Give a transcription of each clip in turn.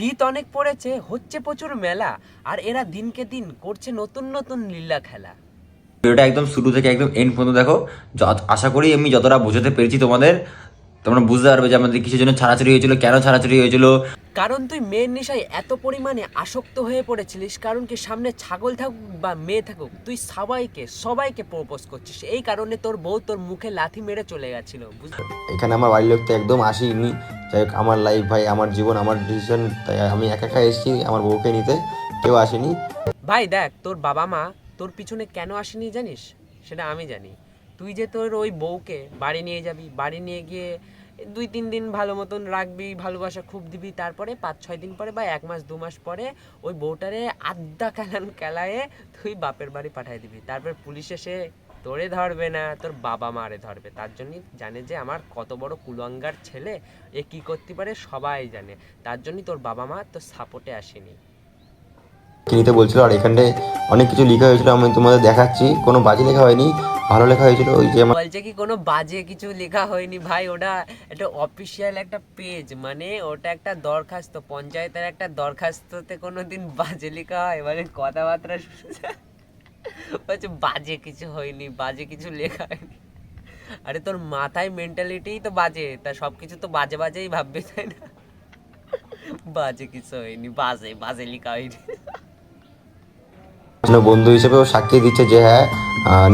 শীত অনেক পড়েছে, হচ্ছে প্রচুর মেলা, আর এরা দিনকে দিন করছে নতুন নতুন লীলা খেলা। ভিডিওটা একদম শুরু থেকে একদম এন্ড পর্যন্ত দেখো আশা করি আমি যতটা বোঝাতে পেরেছি তোমাদের, তোমরা বুঝতে পারবে যে আমাদের কিছু জন্য ছাড়াছড়ি হয়েছিল, কেন ছাড়াছড়ি হয়েছিল কারণ তুই মেয়ের নেশায় এত পরিমাণে আসক্ত হয়ে পড়েছিলিস কারণ কি সামনে ছাগল থাকুক বা মেয়ে থাকুক তুই সবাইকে সবাইকে প্রপোজ করছিস। এই কারণে তোর বউ তোর মুখে লাথি মেরে চলে গেছিল এখানে আমার বাড়ির লোক তো একদম আসেনি যাই হোক আমার লাইফ ভাই আমার জীবন আমার ডিসিশন তাই আমি একা একা এসেছি আমার বউকে নিতে কেউ আসেনি। ভাই দেখ তোর বাবা মা তোর পিছনে কেন আসেনি জানিস? সেটা আমি জানি। তুই যে তোর ওই বউকে বাড়ি নিয়ে যাবি বাড়ি নিয়ে গিয়ে দুই, তিন দিন ভালো মতন রাখবি, ভালোবাসা খুব দিবি, তারপরে পাঁচ, ছয় দিন পরে বা এক মাস, দু মাস পরে ওই বউটারে আড্ডা খেলান খেলায়ে তুই বাপের বাড়ি পাঠিয়ে দিবি। তারপর পুলিশ এসে তোরে ধরবে না, তোর বাবা মারে ধরবে। তার জন্যই জানে যে আমার কত বড় কুলঙ্গার ছেলে, এ কি করতে পারে সবাই জানে। তার জন্যই তোর বাবা মা তোর সাপোর্টে আসেনি। কিনতে বলছিল, আর এখানে অনেক কিছু লেখা হয়েছিল, আমি তোমাদের দেখাচ্ছি। কোনো বাজে লেখা হয়নি। ভালো লেখা হয়েছিল, ওই যে বলছে কি কোনো বাজে কিছু লেখা হয়নি ভাই, ওটা একটা অফিসিয়াল একটা পেজ মানে ওটা একটা দরখাস্ত, পঞ্চায়েতের একটা দরখাস্ততে কোনো দিন বাজে লেখা হয় মানে কথাবার্তা বলছে বাজে কিছু হয়নি, বাজে কিছু লেখা হয়নি। আরে তোর মাথায় মেন্টালিটিই তো বাজে, তা সব কিছু তো বাজে বাজেই ভাববে, তাই না? বাজে কিছু হয়নি, বাজে বাজে লেখা হয়নি। জন্য বন্ধু হিসেবে ও সাক্ষী দিচ্ছে যে হ্যাঁ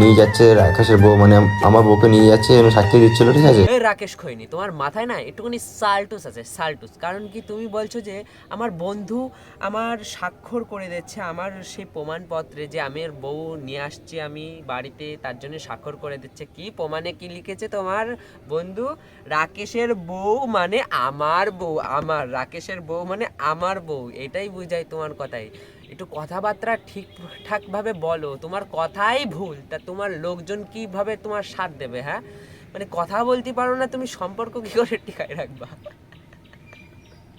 নিয়ে যাচ্ছে রাকেশের বউ মানে আমার বউকে নিয়ে যাচ্ছে এরকম সাক্ষী দিচ্ছিল, ঠিক আছে? রাকেশ খৈনি, তোমার মাথায় না একটুখানি সাল্টুস আছে, সাল্টুস। কারণ কি তুমি বলছো যে আমার বন্ধু আমার স্বাক্ষর করে দিচ্ছে, আমার সেই প্রমাণপত্রে যে আমি বউ নিয়ে আসছি, আমি বাড়িতে তার জন্য স্বাক্ষর করে দিচ্ছে। কি প্রমাণে কি লিখেছে তোমার বন্ধু? রাকেশের বউ মানে আমার বউ, আমার, রাকেশের বউ মানে আমার বউ, এটাই বুঝাই তোমার কথাই একটু কথাবার্তা ঠিকঠাকভাবে বলো। তোমার কথাই ভুল, তা তোমার লোকজন কীভাবে তোমার সাথ দেবে হ্যাঁ? মানে কথা বলতে পারো না, তুমি সম্পর্ক কী করে টিকায় রাখবা?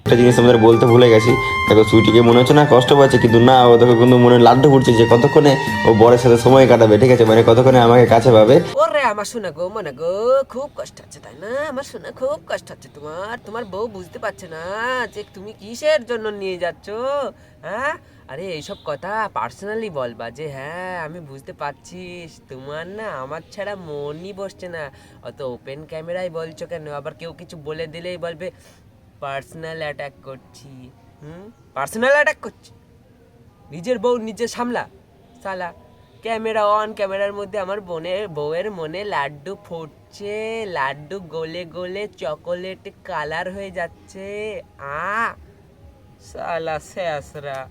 একটা জিনিস আমাদের বলতে ভুলে গেছি। দেখো, সুইটিকে মনে হচ্ছে না কষ্ট পাচ্ছে, কিন্তু না, ও দেখো, কিন্তু মনে লাড্ডু ফুটছে যে কতক্ষণে ও বরের সাথে সময় কাটাবে, ঠিক আছে? মানে কতক্ষণে আমাকে কাছে পাবে? ওরে, আমার শোনা গো, মনে গো, খুব কষ্ট হচ্ছে, তাই না? আমার শোনা খুব কষ্ট হচ্ছে তোমার। তোমার বউ বুঝতে পারছে না যে তুমি কিসের জন্য নিয়ে যাচ্ছ হ্যাঁ? আরে, এইসব কথা পার্সোনালি বলবা যে হ্যাঁ আমি বুঝতে পারছি, তোমার না আমার ছাড়া মনই বসছে না। অত ওপেন ক্যামেরায় বলছো কেন? আবার কেউ কিছু বলে দিলেই বলবে পার্সোনাল অ্যাটাক করছি। হুম? পার্সোনাল অ্যাটাক করছি। নিজের বউ নিজে সামলা। সালা, ক্যামেরা অন, ক্যামেরার মধ্যে আমার বোনের বউয়ের মনে লাড্ডু ফুটছে, লাড্ডু গলে গলে চকোলেট কালার হয়ে যাচ্ছে। আ, সালা শেষরা।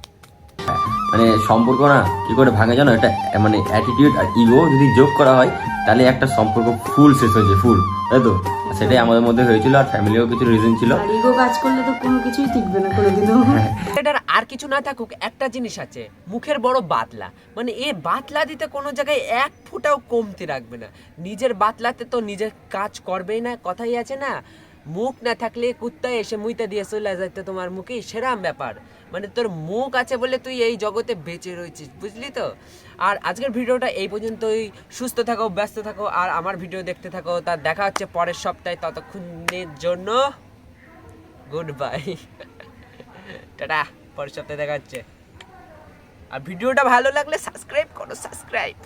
মানে সম্পর্ক না, কি করে ভাঙে জানো? এটা মানে অ্যাটিটিউড আর ইগো যদি যোগ করা হয়, তাহলে একটা সম্পর্ক ফুল শেষ হয়েছে ফুল তাই তো? সেটাই আমাদের মধ্যে হয়েছিল আর ফ্যামিলিও কিছু রিজন ছিল। ইগো কাজ করলে তো কোনো কিছুই টিকবে না কোনোদিনও। এটার আর কিছু না থাকুক একটা জিনিস আছে মুখের বড় বাতলা। মানে এ বাতলা দিতে কোনো জায়গায় এক ফুটাও কমতি রাখবে না। নিজের বাতলাতে তো নিজের কাজ করবেই না কথাই আছে না। মুখ না থাকলে কুত্তা এসে মুইতে দিয়ে চলে যাইতে তোমার মুখে সেরাম ব্যাপার। মানে তোর মুখ আছে বলে তুই এই জগতে বেঁচে রয়েছিস, বুঝলি তো? আর আজকের ভিডিওটা এই পর্যন্তই। সুস্থ থাকো, ব্যস্ত থাকো, আর আমার ভিডিও দেখতে থাকো। তার দেখা হচ্ছে পরের সপ্তাহে ততক্ষণের জন্য। গুড বাই টাটা, পরের সপ্তাহে দেখা হচ্ছে। আর ভিডিওটা ভালো লাগলে সাবস্ক্রাইব করো সাবস্ক্রাইব